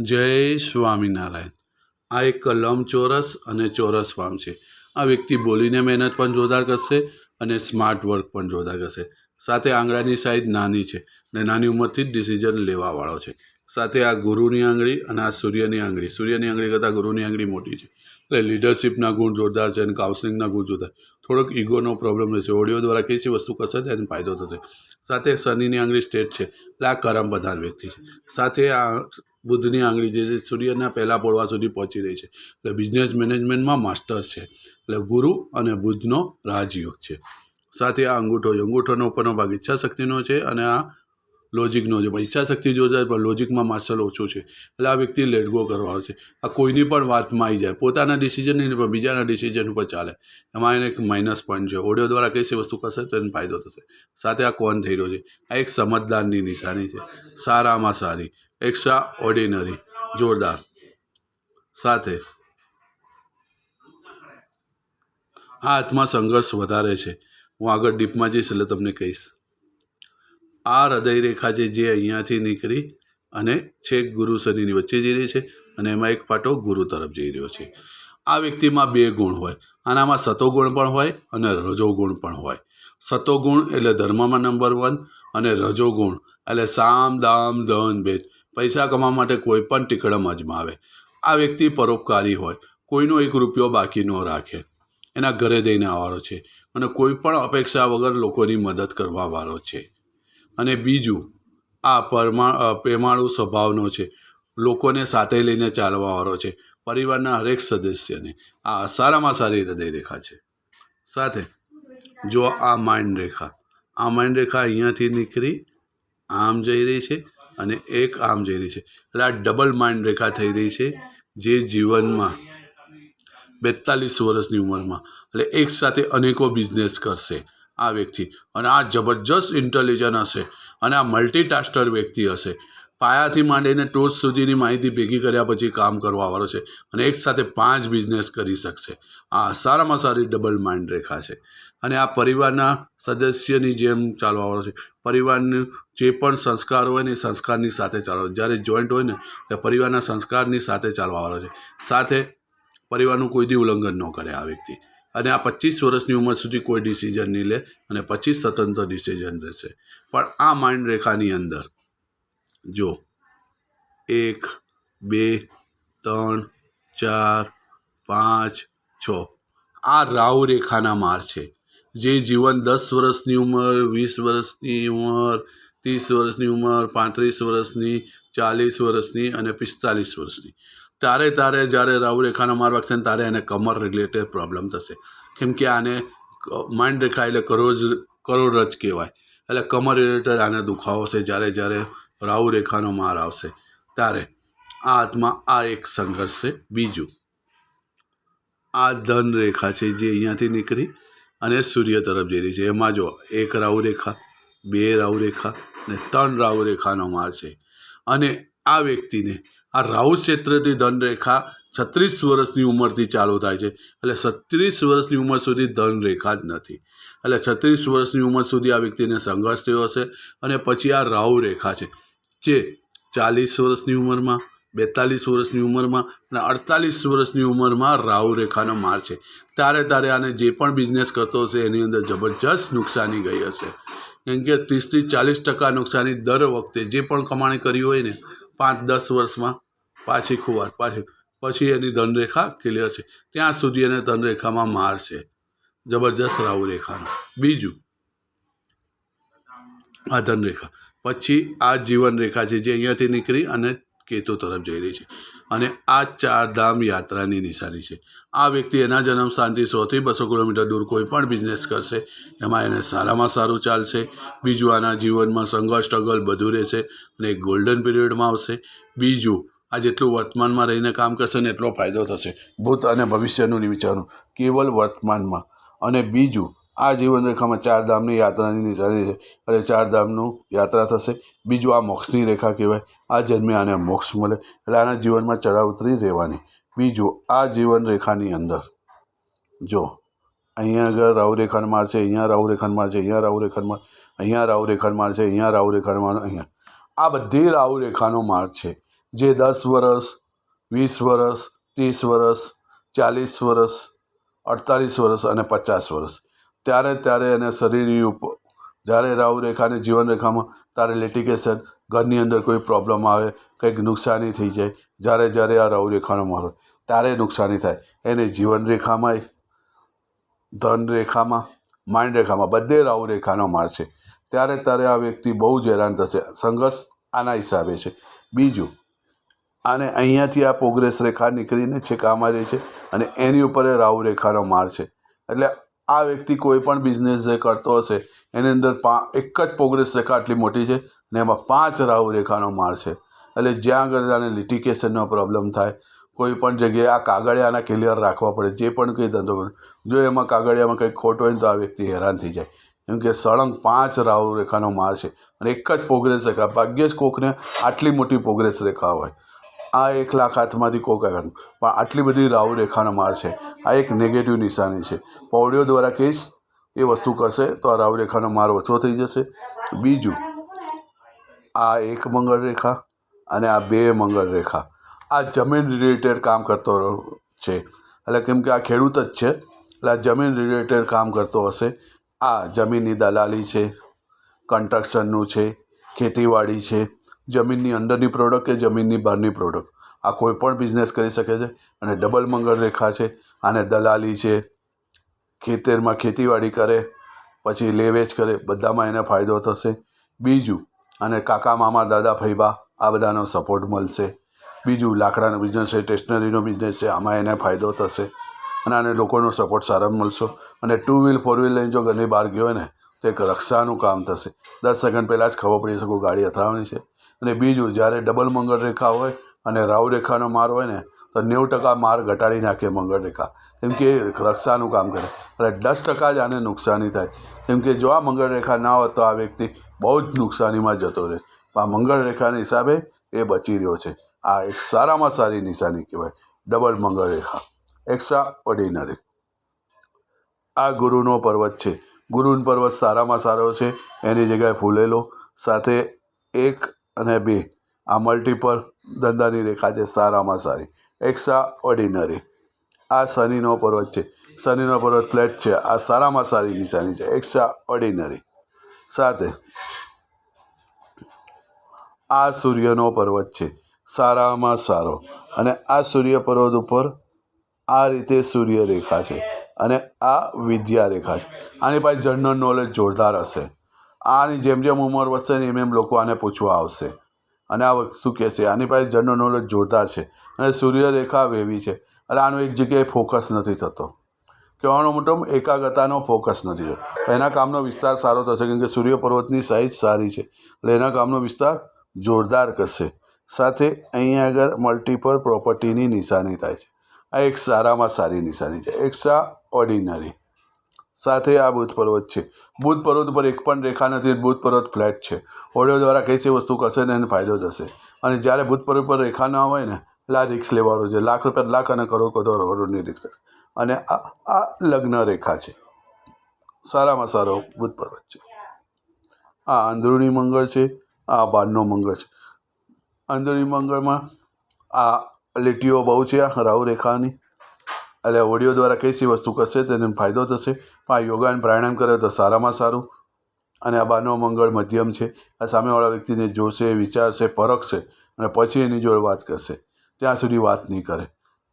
જય સ્વામિનારાયણ. આ એક લંબચોરસ અને ચોરસ ફાર્મ છે. આ વ્યક્તિ બોલીને મહેનત પણ જોરદાર કરશે અને સ્માર્ટ વર્ક પણ જોરદાર કરશે. સાથે આંગળાની સાઈઝ નાની છે અને નાની ઉંમરથી જ ડિસિઝન લેવાવાળો છે. સાથે આ ગુરુની આંગળી અને આ સૂર્યની આંગળી. સૂર્યની આંગળી કરતાં ગુરુની આંગળી મોટી છે. એટલે લીડરશિપના ગુણ જોરદાર છે અને કાઉન્સલિંગના ગુણ જોરદાર. થોડોક ઈગોનો પ્રોબ્લેમ રહેશે. ઓડિયો દ્વારા કઈ વસ્તુ કરશે એને ફાયદો થશે. સાથે શનિની આંગળી સ્ટેટ છે. એટલે આ કરમ પ્રધાન વ્યક્તિ છે. સાથે આ બુધની આંગળી જે છે સૂર્યના પહેલા પોળવા સુધી પહોંચી રહી છે. એટલે બિઝનેસ મેનેજમેન્ટમાં માસ્ટર છે. એટલે ગુરુ અને બુધનો રાજયોગ છે. સાથે આ અંગૂઠો અંગૂઠોનો ઉપરનો ભાગ ઈચ્છા શક્તિનો છે અને આ લોજિકનો છે. પણ ઈચ્છા શક્તિ જોરદાર પણ લોજિકમાં માસ્ટર ઓછું છે. એટલે આ વ્યક્તિ લેટગો કરવાનો છે. આ કોઈની પણ વાતમાં આવી જાય. પોતાના ડિસિઝન નહીં, પણ બીજાના ડિસિઝન ઉપર ચાલે. એમાં એને એક માઇનસ પોઈન્ટ છે. ઓડિયો દ્વારા કઈ વસ્તુ કરશે તો એને ફાયદો થશે. સાથે આ કોણ થઈ રહ્યો છે. આ એક સમજદારની નિશાની છે. સારામાં સારી. એક્સ્ટ્રા ઓર્ડિનરી જોરદાર સાથે આ હાથમાં સંઘર્ષ વધારે છે. હું આગળ ડીપમાં જઈશ એટલે તમને કહીશ. આ હૃદય રેખા છે જે અહીંયાથી નીકળી અને છેક ગુરુ શનિની વચ્ચે જઈ રહી છે અને એમાં એક પાટો ગુરુ તરફ જઈ રહ્યો છે. આ વ્યક્તિમાં બે ગુણ હોય. આનામાં સતોગુણ પણ હોય અને રજોગુણ પણ હોય. સતોગુણ એટલે ધર્મમાં નંબર વન અને રજોગુણ એટલે સામ, દામ, ધન, ભેદ. પૈસા કમાવા માટે કોઈ પણ ટીકડમ અજમાવે આ વ્યક્તિ પરોપકારી હોય. કોઈનો એક રૂપિયો બાકી ન રાખે. એના ઘરે દઈને આવવાનો છે. અને કોઈ પણ અપેક્ષા વગર લોકોની મદદ કરવાવાળો છે. અને બીજું, આ પરમા પ્રેમાળુ સ્વભાવનો છે. લોકોને સાથે લઈને ચાલવાવાળો છે. પરિવારના હરેક સદસ્યને. આ સારામાં સારી હૃદય રેખા છે. સાથે, જો આ માઇન્ડ રેખા આ માઇન્ડ રેખા અહીંયાથી નીકળી આમ જઈ રહી છે. અને એક આમ જઈ રહી છે. એટલે આ ડબલ માઇન્ડ રેખા થઈ રહી છે જે જીવનમાં બેતાલીસ વર્ષની ઉંમરમાં. એટલે એકસાથે અનેકો બિઝનેસ કરશે આ વ્યક્તિ. અને આ જબરજસ્ત ઇન્ટેલિજન્ટ હશે અને આ મલ્ટીટાસ્ટર વ્યક્તિ હશે. પાયાથી માંડીને ટોચ સુધીની માહિતી ભેગી કર્યા પછી કામ કરવાવાળો છે અને એક સાથે પાંચ બિઝનેસ કરી શકશે. આ સારામાં સારી ડબલ માઇન્ડ રેખા છે. અને આ પરિવારના સદસ્યની જેમ ચાલવાવાળો છે. પરિવારનું જે પણ સંસ્કાર હોય ને એ સંસ્કારની સાથે ચાલવા જ્યારે જોઈન્ટ હોય ને ત્યારે પરિવારના સંસ્કારની સાથે ચાલવાવાળો છે. સાથે પરિવારનું કોઈ દી ઉલ્લંઘન ન કરે આ વ્યક્તિ. અને આ પચીસ વર્ષની ઉંમર સુધી કોઈ ડિસિઝન નહીં લે અને પછી સ્વતંત્ર ડિસિઝન રહેશે. પણ આ માઇન્ડ રેખાની અંદર જો એક, બે, ત્રણ, ચાર, પાંચ, છ. આ રાવ રેખાના માર છે. જે જીવન દસ વર્ષની ઉંમર, વીસ વર્ષની ઉંમર, ત્રીસ વર્ષની ઉંમર, પાંત્રીસ વર્ષની, ચાલીસ વર્ષની અને પિસ્તાલીસ વર્ષની. તારે તારે જ્યારે રાહુ રેખાનો માર વાગશે ને ત્યારે એને કમર રિલેટેડ પ્રોબ્લેમ થશે. કેમ કે આને માઇન્ડ રેખા એટલે કરોજ કરોડરજ કહેવાય. એટલે કમર રિલેટેડ આને દુખાવો છે જ્યારે જ્યારે રાહુ રેખાનો માર આવશે. ત્યારે આ હાથમાં આ એક સંઘર્ષ છે. બીજું, આ ધન રેખા છે જે અહીંયાથી નીકળી અને સૂર્ય તરફ જઈ રહી છે. એમાં જો એક રાહુ બે રાહુ રેખા અને ત્રણ રાહુ રેખાનો માર છે. અને આ વ્યક્તિને, આ રાહુ ક્ષેત્રથી ધનરેખા છત્રીસ વર્ષની ઉંમરથી ચાલુ થાય છે. એટલે છત્રીસ વર્ષની ઉંમર સુધી ધનરેખા જ નથી. એટલે છત્રીસ વર્ષની ઉંમર સુધી આ વ્યક્તિને સંઘર્ષ થયો હશે અને પછી આ રાહુ રેખા છે. જે ચાલીસ વર્ષની ઉંમરમાં, બેતાલીસ વર્ષની ઉંમરમાં અને અડતાલીસ વર્ષની ઉંમરમાં રાહુ રેખાનો માર છે. તારે તારે આને જે પણ બિઝનેસ કરતો હશે એની અંદર જબરજસ્ત નુકસાની ગઈ હશે. કેમ કે ત્રીસથી ચાલીસ ટકા નુકસાની દર વખતે જે પણ કમાણી કરી હોય ને, પાંચ દસ વર્ષમાં પાછી ખુવાર, પાછી, પછી એની ધનરેખા ક્લિયર છે. ત્યાં સુધી એને ધનરેખામાં માર છે. જબરજસ્ત રાહુ રેખાનો. બીજું, આ ધનરેખા. પછી આ જીવન રેખા છે જે અહીંયાથી નીકળી અને કેતુ તરફ જઈ રહી છે. અને આ ચાર ધામ યાત્રાની નિશાની છે. આ વ્યક્તિ એના જન્મ સ્થાનથી સોથી બસો કિલોમીટર દૂર કોઈ પણ બિઝનેસ કરશે, એમાં એને સારામાં સારું ચાલશે, બીજું આના જીવનમાં સંઘર્ષ સ્ટ્રગલ બધું રહેશે અને એક ગોલ્ડન પીરિયડમાં આવશે. બીજું, આ જેટલું વર્તમાનમાં રહીને કામ કરશે ને એટલો ફાયદો થશે. ભૂત અને ભવિષ્યનું નહીં વિચારવું કેવલ વર્તમાનમાં. અને બીજું આ જીવનરેખામાં ચાર ધામની યાત્રાની નિશાની છે અને ચાર ધામનું યાત્રા થશે. બીજું આ મોક્ષની રેખા કહેવાય. આ જન્મે આને મોક્ષ મળે એટલે આના જીવનમાં ચડાવ ઉતરી રહેવાની. બીજું આ જીવન રેખાની અંદર. જો, અહીંયા આગળ રાહુ રેખાન માર છે, અહીંયા રાહુ રેખાનો માર છે, અહીંયા રાહુ રેખાનો માર અહીંયા રાહુ રેખાનો માર છે, અહીંયા રાહુ માર અહીંયા. આ બધી રાહુ રેખાનો માર છે. જે દસ વર્ષ વીસ વર્ષ ત્રીસ વર્ષ ચાલીસ વર્ષ અડતાલીસ વર્ષ અને પચાસ વર્ષ ત્યારે ત્યારે એને શરીરની ઉપર જ્યારે રાહુ રેખાને જીવન રેખામાં ત્યારે લિટિગેશન ઘરની અંદર કોઈ પ્રોબ્લેમ આવે, કંઈક નુકસાની થઈ જાય, જ્યારે જ્યારે આ રાહુ રેખાનો માર ત્યારે નુકસાની થાય. એને જીવન રેખામાંય ધન રેખામાં માઇન્ડ રેખામાં બધે રાહુ રેખાનો માર છે. ત્યારે ત્યારે આ વ્યક્તિ બહુ જ હેરાન થશે. સંઘર્ષ આના હિસાબે છે. બીજું અને અહીંયાથી આ પ્રોગ્રેસ રેખા નીકળીને છેક આમાં રહે છે અને એની ઉપર રાહુ રેખાનો માર છે. એટલે આ વ્યક્તિ કોઈ પણ બિઝનેસ જે કરતો હશે, એની અંદર પા, એક જ પ્રોગ્રેસ રેખા આટલી મોટી છે ને એમાં પાંચ રાહુ રેખાનો માર છે. એટલે જ્યાં આગળ જાણે લિટિકેશનનો પ્રોબ્લેમ થાય, કોઈ પણ જગ્યાએ આ કાગળિયાના ક્લિયર રાખવા પડે, જે પણ કંઈ ધંધો કરે. જો એમાં કાગળિયામાં કંઈક ખોટ હોય ને તો આ વ્યક્તિ હેરાન થઈ જાય. કેમ કે સળંગ પાંચ રાહુ રેખાનો માર છે અને એક જ પ્રોગ્રેસ રેખા, ભાગ્યે જ કોકને આટલી મોટી પ્રોગ્રેસ રેખા હોય. આ એક લાખ હાથમાંથી કોક આવ્યા પણ આટલી બધી રાહુ રેખાનો માર છે. આ એક નેગેટિવ નિશાની છે. પૌડીઓ દ્વારા કહીશ એ વસ્તુ કરશે તો આ રાહુ રેખાનો માર ઓછો થઈ જશે. બીજું, આ એક મંગળ રેખા અને આ બે મંગળ રેખા. આ જમીન રિલેટેડ કામ કરતો છે. એટલે કેમ કે આ ખેડૂત જ છે. એટલે આ જમીન રિલેટેડ કામ કરતો હશે. આ જમીનની દલાલી છે કન્સ્ટ્રક્શનનું છે, ખેતીવાડી છે. જમીનની અંદરની પ્રોડક્ટ કે જમીનની બહારની પ્રોડક્ટ આ કોઈ પણ બિઝનેસ કરી શકે છે અને ડબલ મંગળ રેખા છે, આને દલાલી છે, ખેતરમાં ખેતીવાડી કરે, પછી લે વેચ કરે, બધામાં એને ફાયદો થશે. બીજું, અને કાકા, મામા, દાદા ફૈબા આ બધાનો સપોર્ટ મળશે. બીજું, લાકડાનો બિઝનેસ છે સ્ટેશનરીનો બિઝનેસ છે, આમાં એને ફાયદો થશે. અને આને લોકોનો સપોર્ટ સારો મળશે. અને ટુ વ્હીલ ફોર વ્હીલ લઈને જો ઘરની બહાર ગયો હોય ને, તો એક રક્ષાનું કામ થશે. દસ સેકન્ડ પહેલાં જ ખબર પડી શકું ગાડી અથડાવાની છે. અને બીજું, જ્યારે ડબલ મંગળ રેખા હોય અને રાહુ રેખાનો માર હોય ને, તો નેવું ટકા માર ઘટાડી નાખે મંગળ રેખા. કેમ કે રક્ષાનું કામ કરે. એટલે દસ ટકા જ આને નુકસાની થાય. કેમ કે જો આ મંગળ રેખા ના હોત, તો આ વ્યક્તિ બહુ જ નુકસાનીમાં જતો રહે. આ મંગળ રેખાના હિસાબે એ બચી રહ્યો છે. આ એક સારામાં સારી નિશાની કહેવાય. ડબલ મંગળ રેખા. એક્સ્ટ્રા ઓર્ડિનરી આ ગુરુનો પર્વત છે. ગુરુનો પર્વત સારામાં સારો છે. એની જગ્યાએ ફૂલેલો. સાથે એક અને બે, આ મલ્ટીપલ ધંધાની રેખા છે સારામાં સારી. એક્સ્ટ્રા ઓર્ડિનરી આ શનિનો પર્વત છે. શનિનો પર્વત ફ્લેટ છે. આ સારામાં સારી નિશાની છે. એક્સ્ટ્રા ઓર્ડિનરી સાથે, આ સૂર્યનો પર્વત છે. સારામાં સારો. અને આ સૂર્ય પર્વત ઉપર આ રીતે સૂર્ય રેખા છે. અને આ વિદ્યા રેખા છે. આની પાસે જનરલ નોલેજ જોરદાર હશે. આની જેમ જેમ ઉંમર વધશે ને એમ એમ લોકો આને પૂછવા આવશે. અને આ વસ્તુ કહેશે? આની પાસે જનરલ નોલેજ જોરદાર છે. અને સૂર્યરેખા વેવી છે. એટલે આનું એક જગ્યાએ ફોકસ નથી થતો. કહેવાનો મતલબ એકાગ્રતાનો ફોકસ નથી થતો એના કામનો વિસ્તાર સારો થશે કેમ કે સૂર્ય પર્વતની સાઇઝ સારી છે. એટલે એના કામનો વિસ્તાર જોરદાર કરશે. સાથે અહીંયા આગળ મલ્ટીપલ પ્રોપર્ટીની નિશાની થાય છે. આ એક સારામાં સારી નિશાની છે. એક્સ્ટ્રા ઓર્ડિનરી સાથે આ બુધ પર્વત છે. બુધ પર્વત ઉપર એક પણ રેખા નથી, બુધ પર્વત ફ્લેટ છે. ઓડિયો દ્વારા કઈ છે વસ્તુ કરશે ને એને ફાયદો થશે. અને જ્યારે બુધ પર્વત પર રેખા ના હોય ને, લા રિક્સ લેવાનું છે. લાખ રૂપિયા, લાખ અને કરોડ કરોડ કરોડની રિક્સ અને આ લગ્ન રેખા છે. સારામાં સારો બુધ પર્વત છે. આ અંદરૂણી મંગળ છે, આ બહારનો મંગળ છે. અંદરૂણી મંગળમાં આ લીટીઓ બહુ છે, આ રાહુ રેખાની. એટલે ઓડિયો દ્વારા કઈ વસ્તુ કરશે, તેને ફાયદો થશે? પણ આ યોગા અને પ્રાણાયામ કરે તો સારામાં સારું. અને આ બારનો મંગળ મધ્યમ છે. આ સામેવાળા વ્યક્તિને જોશે, વિચારશે, પરખશે અને પછી એની જોડે વાત કરશે. ત્યાં સુધી વાત નહીં કરે.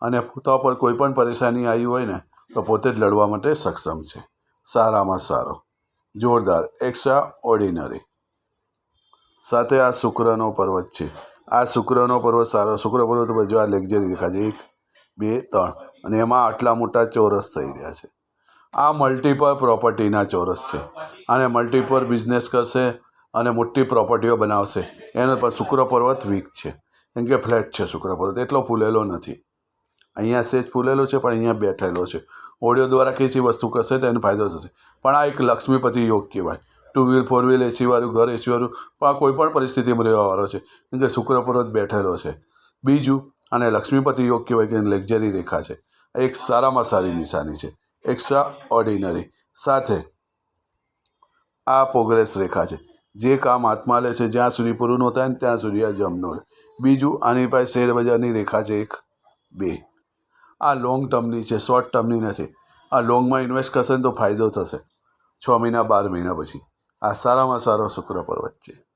અને પોતા પર કોઈ પણ પરેશાની આવી હોય ને, તો પોતે જ લડવા માટે સક્ષમ છે. સારામાં સારો. જોરદાર. એક્સ્ટ્રા ઓર્ડિનરી સાથે આ શુક્રનો પર્વત છે. આ શુક્રનો પર્વત સારો. શુક્ર પર્વત પર જો આ લેક્ઝરી દેખાશે એક, બે, ત્રણ. અને એમાં આટલા મોટા ચોરસ થઈ રહ્યા છે. આ મલ્ટીપલ પ્રોપર્ટીના ચોરસ છે. અને મલ્ટીપલ બિઝનેસ કરશે અને મોટી પ્રોપર્ટીઓ બનાવશે. એનો પર શુક્ર પર્વત વીક છે. કેમ કે ફ્લેટ છે શુક્ર પર્વત, એટલો ફૂલેલો નથી. અહીંયા સેજ ફૂલેલો છે, પણ અહીંયા બેઠેલો છે. ઓડિયો દ્વારા કઈ વસ્તુ કરશે તો એનો ફાયદો થશે. પણ આ એક લક્ષ્મીપતિ યોગ કહેવાય. ટુ વ્હીલ ફોર વ્હીલ એસીવાળું ઘર એસીવાળું પણ આ કોઈ પણ પરિસ્થિતિમાં રહેવાવાળો છે. કેમ કે શુક્ર પર્વત બેઠેલો છે. બીજું અને લક્ષ્મીપતિ યોગ કહેવાય કે લક્ઝરી રેખા છે. એક સારામાં સારી નિશાની છે. એક્સ્ટ્રા ઓર્ડિનરી સાથે આ પ્રોગ્રેસ રેખા છે. જે કામ હાથમાં લે છે, જ્યાં સુધી પૂરું ન થાય ને ત્યાં સુધી આ જમનો બીજું, આની પાસે શેરબજારની રેખા છે એક, બે. આ લોંગ ટર્મની છે શોર્ટ ટર્મની નથી. આ લોંગમાં ઇન્વેસ્ટ કરશે ને તો ફાયદો થશે. છ મહિના, બાર મહિના પછી. આ સારામાં સારો શુક્ર પર્વત છે.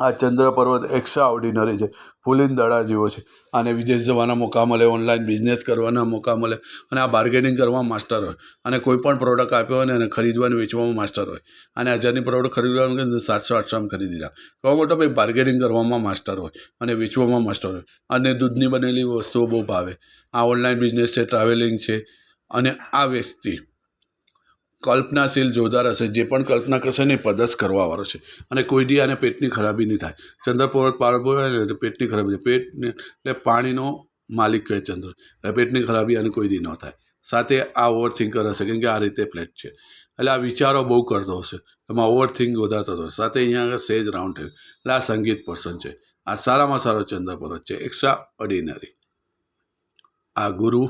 આ ચંદ્ર પર્વત એક્સ્ટ્રા ઓર્ડિનરી છે. ફૂલીન દડા જેવો છે. અને વિદેશ જવાના મોકા મળે ઓનલાઈન બિઝનેસ કરવાના મોકા મળે અને આ બાર્ગેનિંગ કરવામાં માસ્ટર હોય. અને કોઈ પણ પ્રોડક્ટ આપ્યો હોય ને એને ખરીદવાની, વેચવામાં માસ્ટર હોય. અને હજારની પ્રોડક્ટ ખરીદવાનું સાતસો આઠસોમાં ખરીદી રહ્યા કહો મોટો ભાઈ બાર્ગેનિંગ કરવામાં માસ્ટર હોય અને વેચવામાં માસ્ટર હોય. અને દૂધની બનેલી વસ્તુઓ બહુ ભાવે. આ ઓનલાઈન બિઝનેસ છે ટ્રાવેલિંગ છે અને આ વ્યક્તિ કલ્પનાશીલ જોરદાર હશે, જે પણ કલ્પના કરશે ને એ પદસ કરવાવાળો છે. અને કોઈ દી આને પેટની ખરાબી નહીં થાય. ચંદ્ર પર્વત પારવો હોય ને પેટની ખરાબી. પેટને એટલે પાણીનો માલિક કહે ચંદ્ર. એટલે પેટની ખરાબી આને કોઈ દી ન થાય. સાથે આ ઓવર થિંકર હશે, કેમ કે આ રીતે પ્લેટ છે. એટલે આ વિચારો બહુ કરતો હશે. એમાં ઓવર થિંક વધારતો હતો. સાથે અહીંયા આગળ સેજ રાઉન્ડ થયું. એટલે આ સંગીત પર્સન છે. આ સારામાં સારો ચંદ્ર પર્વત છે. એક્સ્ટ્રા ઓર્ડિનરી આ ગુરુ,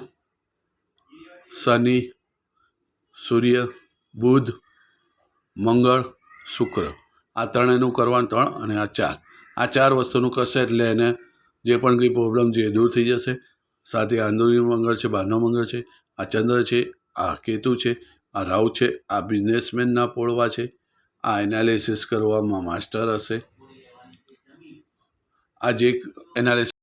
શનિ સૂર્ય, બુધ, મંગળ, શુક્ર. આ ત્રણેયનું કરવાનું ત્રણ અને આ ચાર. આ ચાર વસ્તુનું કરશે એટલે એને જે પણ કંઈ પ્રોબ્લેમ છે એ દૂર થઈ જશે. સાથે આ મંગળ છે, બહારનો મંગળ છે, આ ચંદ્ર છે, આ કેતુ છે, આ રાહુ છે, આ બિઝનેસમેનના પોળવા છે. આ એનાલિસિસ કરવામાં માસ્ટર હશે. આ જે એનાલિસિસ